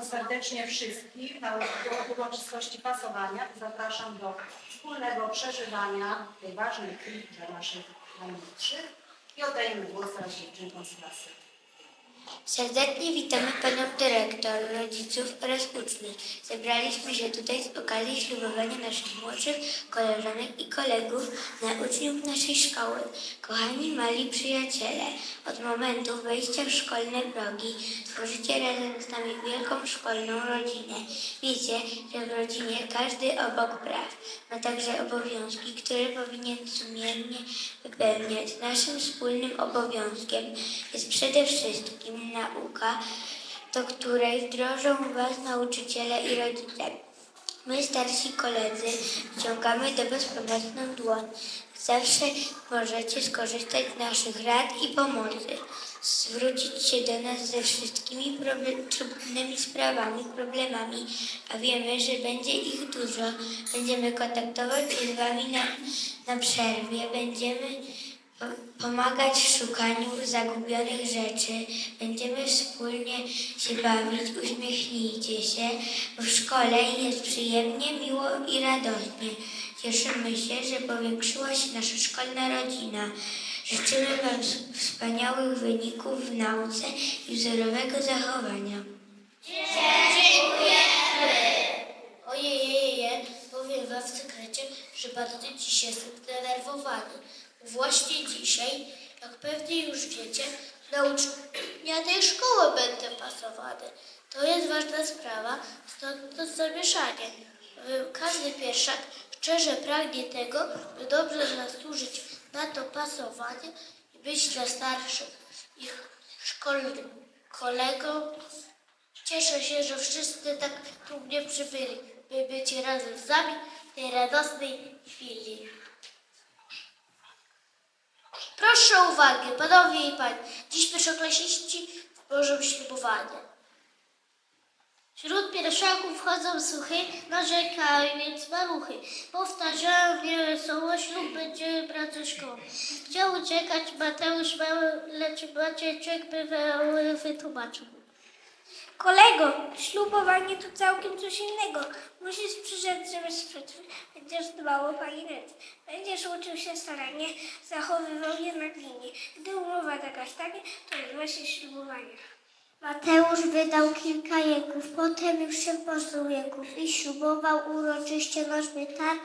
Bardzo serdecznie wszystkich na uroczystości pasowania. Zapraszam do wspólnego przeżywania tej ważnej chwili dla naszych najmłodszych i oddajemy głos teraz dziewczynkom z klasy. Serdecznie witamy Panią Dyrektor, rodziców oraz uczniów. Zebraliśmy się tutaj z okazji ślubowania naszych młodszych koleżanek i kolegów na uczniów naszej szkoły. Kochani mali przyjaciele, od momentu wejścia w szkolne progi tworzycie razem z nami wielką szkolną rodzinę. Wiecie, że w rodzinie każdy obok praw ma także obowiązki, które powinien sumiennie wypełniać. Naszym wspólnym obowiązkiem jest przede wszystkim nauka, do której wdrożą Was nauczyciele i rodzice. My, starsi koledzy, wciągamy do Was pomocną dłoń. Zawsze możecie skorzystać z naszych rad i pomocy. Zwrócić się do nas ze wszystkimi trudnymi sprawami, problemami, a wiemy, że będzie ich dużo. Będziemy kontaktować się z Wami na, na przerwie, będziemy pomagać w szukaniu zagubionych rzeczy. Będziemy wspólnie się bawić, uśmiechnijcie się, bo w szkole jest przyjemnie, miło i radośnie. Cieszymy się, że powiększyła się nasza szkolna rodzina. Życzymy Wam wspaniałych wyników w nauce i wzorowego zachowania. Ojejeje, powiem wam w sekrecie, że bardzo dziś jestem zdenerwowany. Właśnie dzisiaj, jak pewnie już wiecie, na ucznia tej szkoły będę pasowany. To jest ważna sprawa, stąd to zamieszanie. Każdy pierwszak szczerze pragnie tego, by dobrze zasłużyć na to pasowanie i być dla starszych ich szkolnym kolegom Cieszę się, że wszyscy tak tu mnie przybyli, by być razem z nami w tej radosnej chwili. Proszę o uwagę, panowie i panie. Dziś pierwszoklasiści złożą ślubowanie. Wśród pierwszaków wchodzą suchy, narzekają więc maluchy. Powtarzają niewesoło, ślub będzie brać szkoły. Chciał uciekać Mateusz mały, lecz Macieczek bywał wytłumaczył. Kolego, ślubowanie to całkiem coś innego. Musisz przyrzec, że bez sprzeciwu będziesz dbał o pani ręce. Będziesz uczył się starannie, zachowywał jednak linię. Gdy umowa taka stanie, to nazywa się ślubowanie. Mateusz wydał kilka jęków, potem już się pozbył jęków i ślubował uroczyście nasz bytar.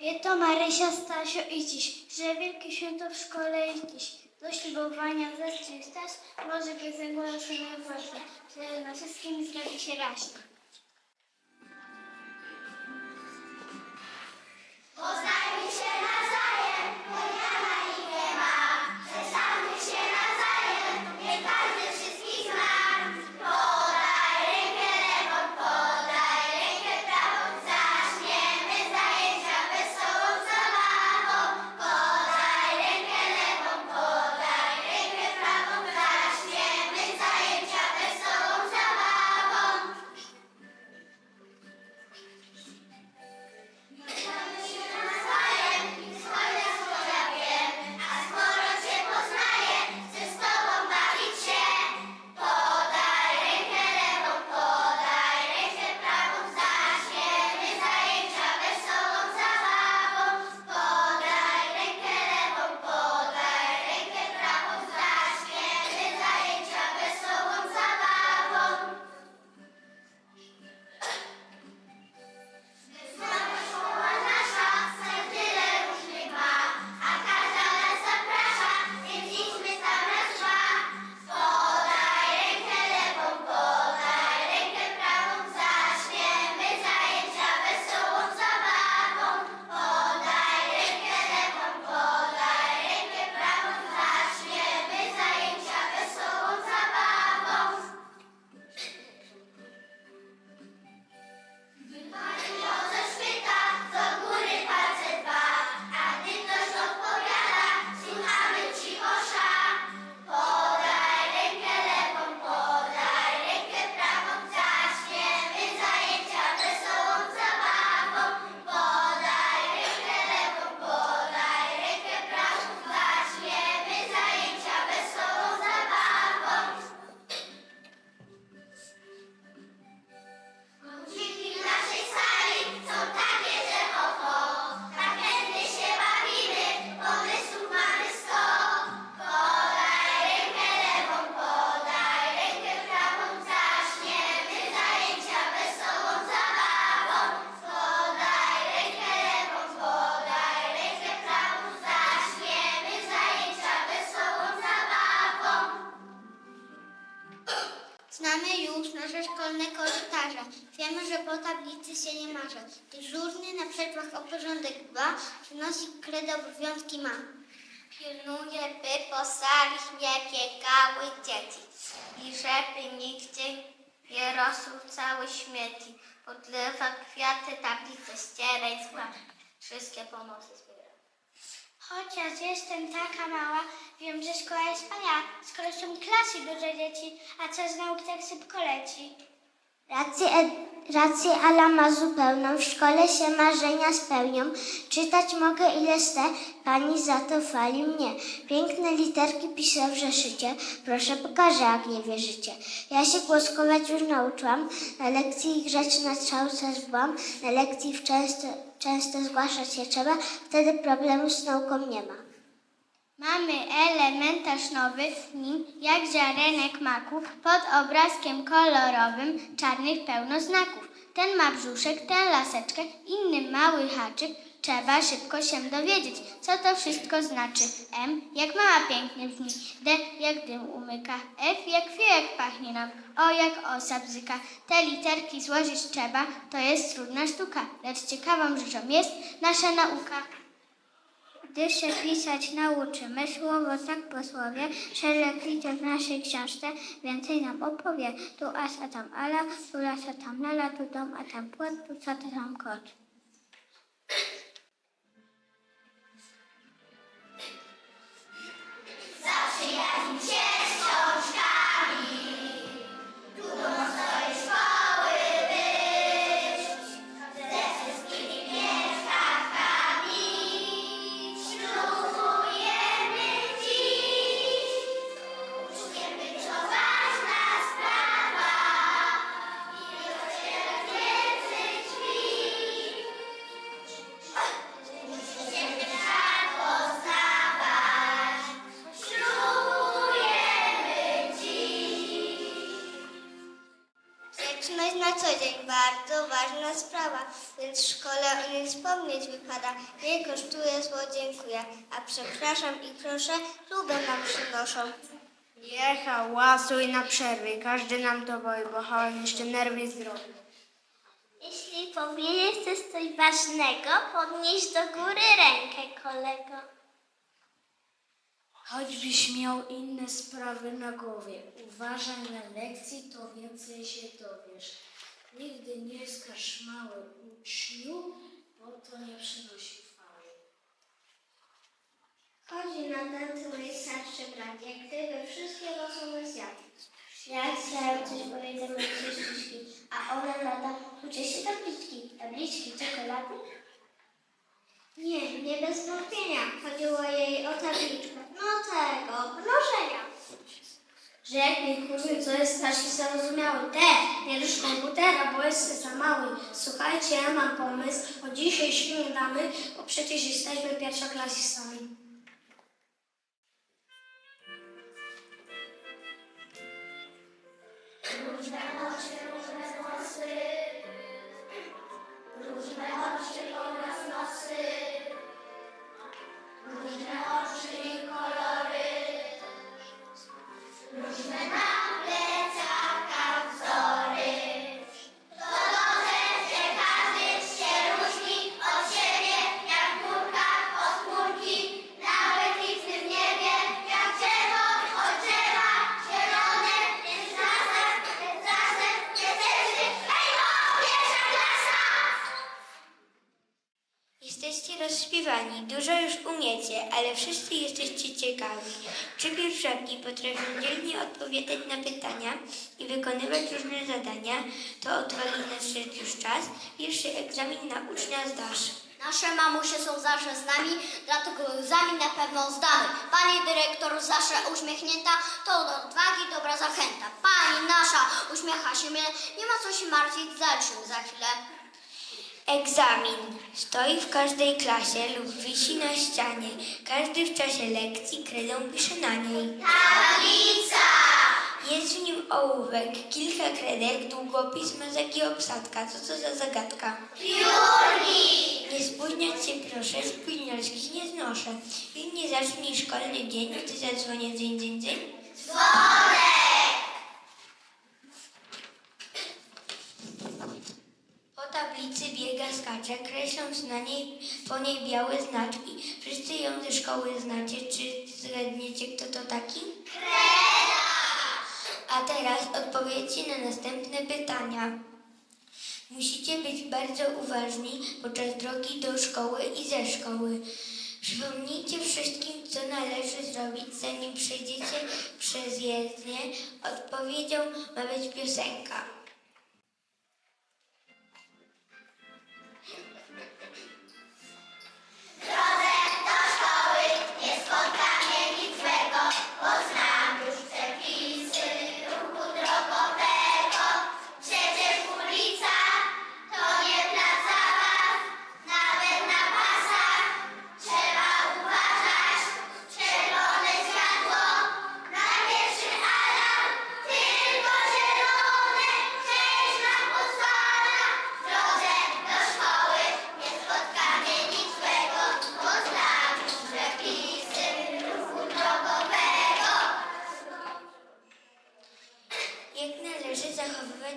Wie to Marysia, Stasio i dziś, że wielkie święto w szkole jest dziś. Do ślubowania zestrzeń staś, może być sobie że na wszystkim zrobi się raźna. Poznajmy się raz! Po tablicy się nie marzy. Dyżurny na przerwach o porządek dba, przynosi kredo obowiązki ma. Pilnuje, by po sali nie biegały dzieci i żeby nigdzie nie rosł cały śmieci. Podlewa kwiaty, tablice ściera i składa. Wszystkie pomocy zbiera. Chociaż jestem taka mała, wiem, że szkoła jest wspaniała, skoro są klasy duże dzieci, a co z nauk tak szybko leci. Rację, rację Ala ma zupełną, w szkole się marzenia spełnią. Czytać mogę ile chcę, pani za to chwali mnie. Piękne literki piszę w zeszycie, proszę pokażę jak nie wierzycie. Ja się głoskować już nauczyłam, na lekcji grzać na strzałce byłam, na lekcji często, często zgłaszać się trzeba, wtedy problemu z nauką nie ma. Mamy elementarz nowy, w nim jak ziarenek maku, pod obrazkiem kolorowym czarnych pełno znaków. Ten ma brzuszek, ten laseczkę, inny mały haczyk. Trzeba szybko się dowiedzieć, co to wszystko znaczy. M jak mama pięknie brzmi, D jak dym umyka, F jak fijek pachnie nam, O jak osa bzyka. Te literki złożyć trzeba, to jest trudna sztuka, lecz ciekawą rzeczą jest nasza nauka. Gdy się pisać nauczymy, słowo tak posłowie, szereg liter w naszej książce więcej nam opowie. Tu as, a tam ala, tu las, a tam lala, tu dom, a tam płot, tu co, tam kot. Nie kosztuje zło, dziękuję, a przepraszam i proszę, lubę nam przynoszą. Nie hałasuj na przerwy, każdy nam to boi, bo hałas jeszcze nerwy zdrowie. Jeśli powiedzieć chcesz coś ważnego, podnieś do góry rękę, kolego. Choćbyś miał inne sprawy na głowie, uważaj na lekcji, to więcej się dowiesz. Nigdy nie skaż mały uczniu, bo to nie przynosi chwały. Chodzi na ten mój starszy brat, jak gdyby wszystkie rozumy zjadł. Jak chciałem coś powiedzieć ścieżki, a ona nada, uczy się tabliczki, tabliczki, czekolady? Nie, nie bez wątpienia. Chodziło jej o tabliczkę. No tego, mnożenia. Że jak nie kurwy, co jest starszy zrozumiały. Te, nie rusz komputera, bo jest za mały. Słuchajcie, ja mam pomysł, od dzisiaj śniadamy, bo przecież jesteśmy pierwszoklasistami. 我是奶爸 Jesteście rozśpiewani, dużo już umiecie, ale wszyscy jesteście ciekawi. Czy pierwszaki potrafią dzielnie odpowiadać na pytania i wykonywać różne zadania, to od wagi nadszedł już czas. Pierwszy egzamin na ucznia zdasz. Nasze mamusie są zawsze z nami, dlatego egzamin na pewno zdamy. Pani dyrektor zawsze uśmiechnięta, to do odwagi dobra zachęta. Pani nasza uśmiecha się nie ma co się martwić, zaliczymy za chwilę. Egzamin stoi w każdej klasie lub wisi na ścianie. Każdy w czasie lekcji kredą pisze na niej. Tablica! Jest w nim ołówek, kilka kredek, długopis, mazak i obsadka. Co to za zagadka? Piórnik! Nie spóźniać się proszę, spóźnialskich nie znoszę. Pilnie zacznij szkolny dzień, gdy zadzwonię dzień, dzień, dzień. Skacze, kreśląc na niej, po niej białe znaczki. Wszyscy ją ze szkoły znacie. Czy zgadniecie, kto to taki? A teraz odpowiedzcie na następne pytania. Musicie być bardzo uważni podczas drogi do szkoły i ze szkoły. Przypomnijcie wszystkim, co należy zrobić, zanim przejdziecie przez jezdnię. Odpowiedzią ma być piosenka.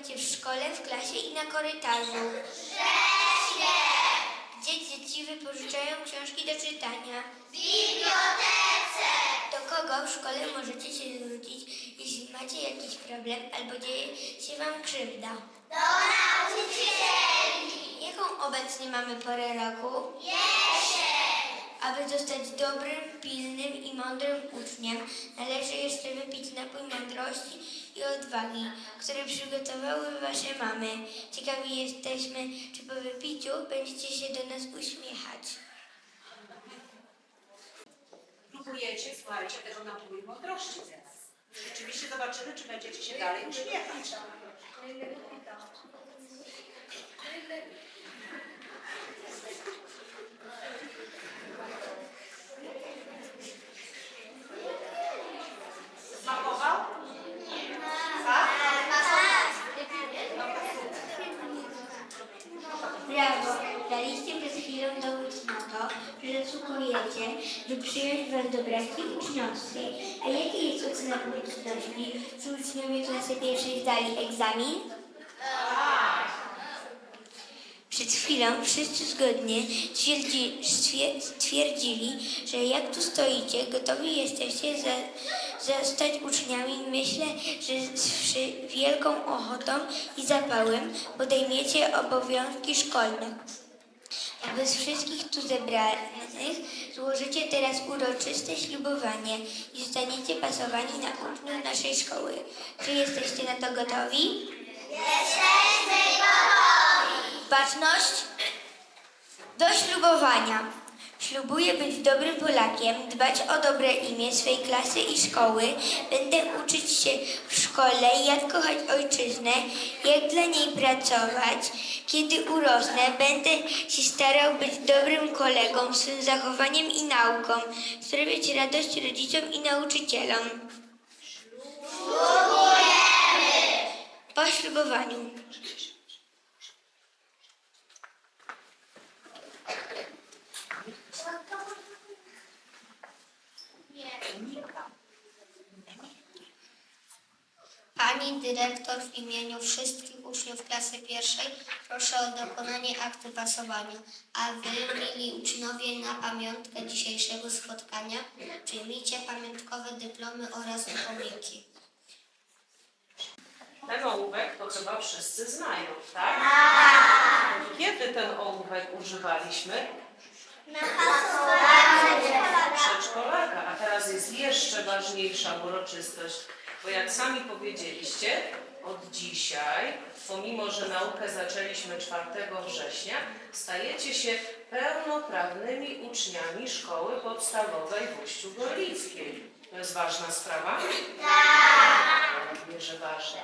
Się w szkole, w klasie i na korytarzu? Grzecznie! Gdzie dzieci wypożyczają książki do czytania? W bibliotece! Do kogo w szkole możecie się zwrócić, jeśli macie jakiś problem albo dzieje się wam krzywda? Do nauczycieli! Jaką obecnie mamy porę roku? Aby zostać dobrym, pilnym i mądrym uczniem, należy jeszcze wypić napój mądrości i odwagi, które przygotowały wasze mamy. Ciekawi jesteśmy, czy po wypiciu będziecie się do nas uśmiechać. Próbujecie, słuchajcie, tego napoju mądrości teraz. Rzeczywiście zobaczymy, czy będziecie się dalej uśmiechać. Smakował? Tak? Brawo! Daliście przed chwilą dowód na to, że by przyjąć was do braci uczniowskiej. A jaki jest ocena publiczności? Czy uczniowie klasy pierwszej zdali egzamin? Przed chwilą wszyscy zgodnie twierdzi, stwier- stwierdzili, że jak tu stoicie, gotowi jesteście za, zostać uczniami. Myślę, że z wielką ochotą i zapałem podejmiecie obowiązki szkolne. Wobec wszystkich tu zebranych złożycie teraz uroczyste ślubowanie i zostaniecie pasowani na uczniów naszej szkoły. Czy jesteście na to gotowi? Baczność do ślubowania. Ślubuję być dobrym Polakiem, dbać o dobre imię swej klasy i szkoły. Będę uczyć się w szkole, jak kochać ojczyznę, jak dla niej pracować. Kiedy urosnę, będę się starał być dobrym kolegą, swym zachowaniem i nauką, sprawiać radość rodzicom i nauczycielom. Po ślubowaniu. Pani dyrektor w imieniu wszystkich uczniów klasy pierwszej proszę o dokonanie aktu pasowania, a wy, mili uczniowie, na pamiątkę dzisiejszego spotkania przyjmijcie pamiątkowe dyplomy oraz upominki. Ten ołówek to chyba wszyscy znają, tak? Kiedy ten ołówek używaliśmy? Na Przedszkolaka, a teraz jest jeszcze ważniejsza uroczystość, bo jak sami powiedzieliście, od dzisiaj, pomimo że naukę zaczęliśmy 4 września, stajecie się pełnoprawnymi uczniami szkoły podstawowej w Uściu Gorlickiej. To jest ważna sprawa? Tak. że ważna.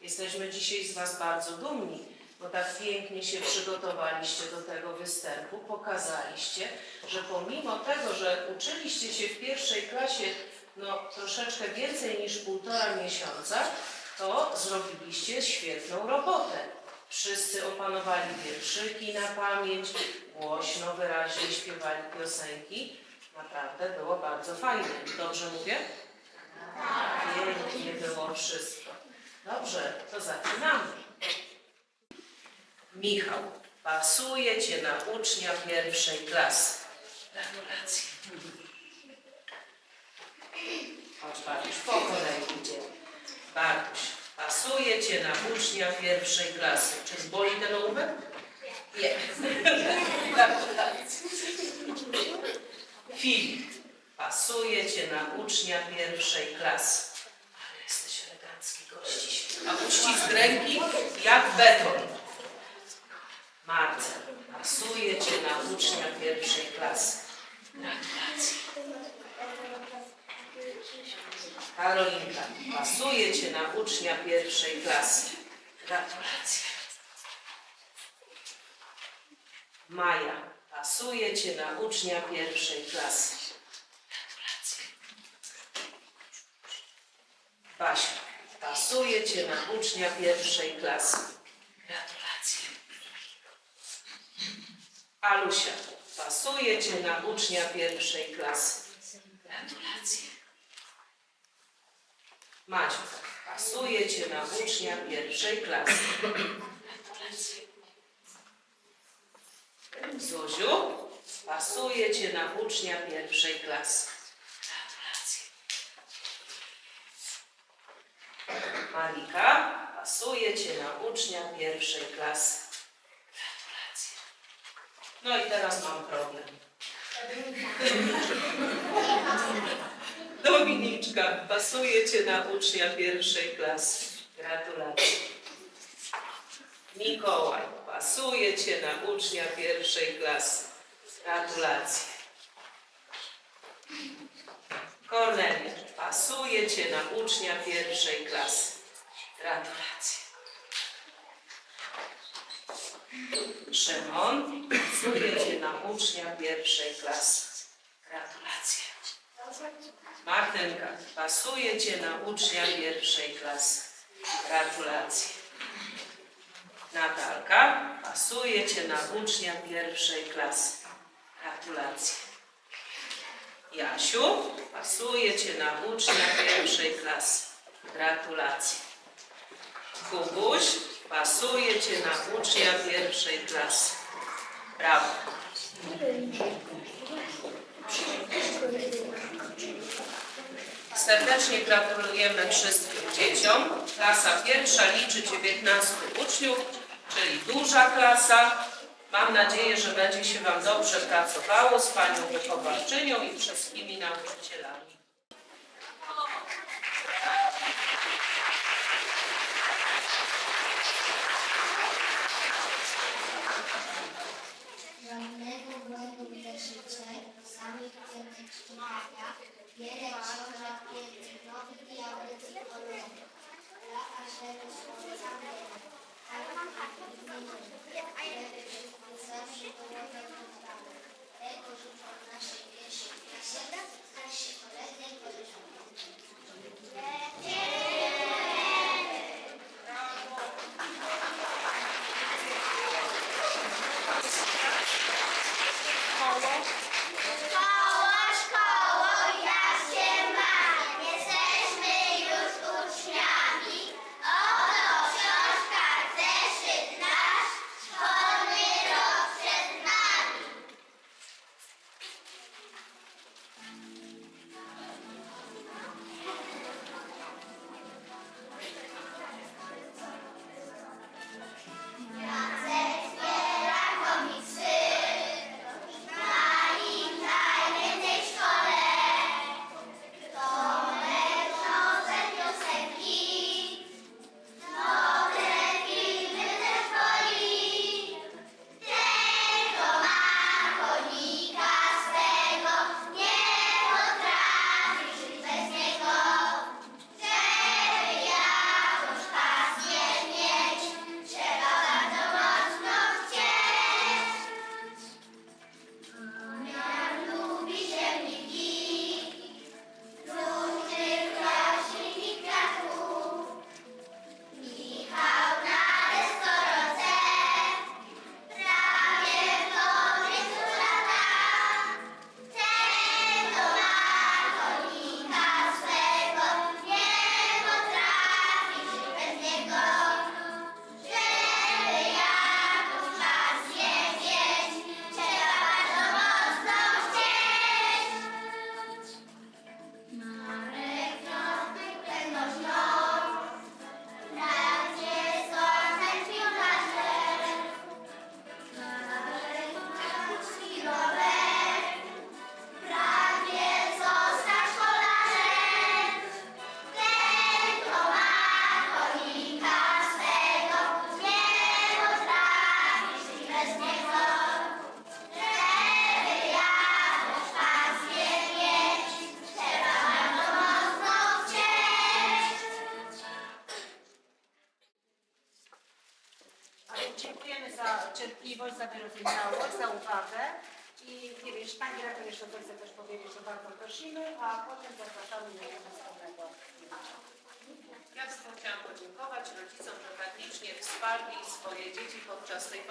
Jesteśmy dzisiaj z Was bardzo dumni, bo tak pięknie się przygotowaliście do tego występu, pokazaliście, że pomimo tego, że uczyliście się w pierwszej klasie no, troszeczkę więcej niż półtora miesiąca, to zrobiliście świetną robotę. Wszyscy opanowali wierszyki na pamięć, głośno, wyraźnie śpiewali piosenki. Naprawdę było bardzo fajnie. Dobrze mówię? Pięknie było wszystko. Dobrze, to zaczynamy. Michał, pasuje Cię na ucznia pierwszej klasy. Gratulacje. Chodź Bartuś, po kolei idzie. Bartuś, pasuje Cię na ucznia pierwszej klasy. Czy zboli ten ołówek? Nie. Filip, pasuje Cię na ucznia pierwszej klasy. Ale jesteś elegancki gościś. A uścisk ręki jak beton. Marcel, pasuje Cię na ucznia pierwszej klasy. Gratulacje. Karolinka, pasuje Cię na ucznia pierwszej klasy. Gratulacje. Maja, pasuje Cię na ucznia pierwszej klasy. Gratulacje. Basia, pasuje Cię na ucznia pierwszej klasy. Gratulacje. Alusia, pasuje Cię na ucznia pierwszej klasy. Gratulacje. Maciu, pasuje Cię na ucznia pierwszej klasy. Zuziu, pasuje Cię na ucznia pierwszej klasy. Malika, pasuje Cię na ucznia pierwszej klasy. No i teraz mam problem. Dominiczka, pasuje Cię na ucznia pierwszej klasy. Gratulacje. Mikołaj, pasuje Cię na ucznia pierwszej klasy. Gratulacje. Kornelia, pasuje Cię na ucznia pierwszej klasy. Gratulacje. Szymon, pasuje Cię na ucznia pierwszej klasy. Gratulacje. Martynka, pasuje Cię na ucznia pierwszej klasy. Gratulacje. Natalka, pasuje Cię na ucznia pierwszej klasy. Gratulacje. Jasiu, pasuje Cię na ucznia pierwszej klasy. Gratulacje. Kubuś, pasuje Cię na ucznia pierwszej klasy. Brawo. Serdecznie gratulujemy wszystkim dzieciom. Klasa pierwsza liczy 19 uczniów, czyli duża klasa. Mam nadzieję, że będzie się Wam dobrze pracowało z Panią wychowawczynią i wszystkimi nauczycielami. Yerek,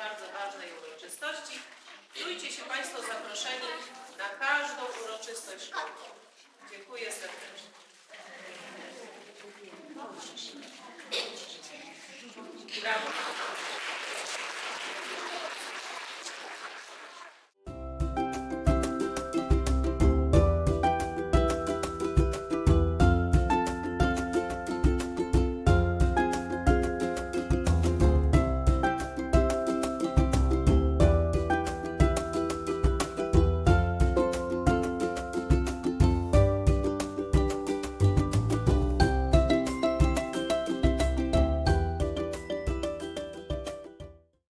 bardzo ważnej uroczystości. Czujcie się Państwo zaproszeni na każdą uroczystość szkoły. Dziękuję serdecznie. Brawo.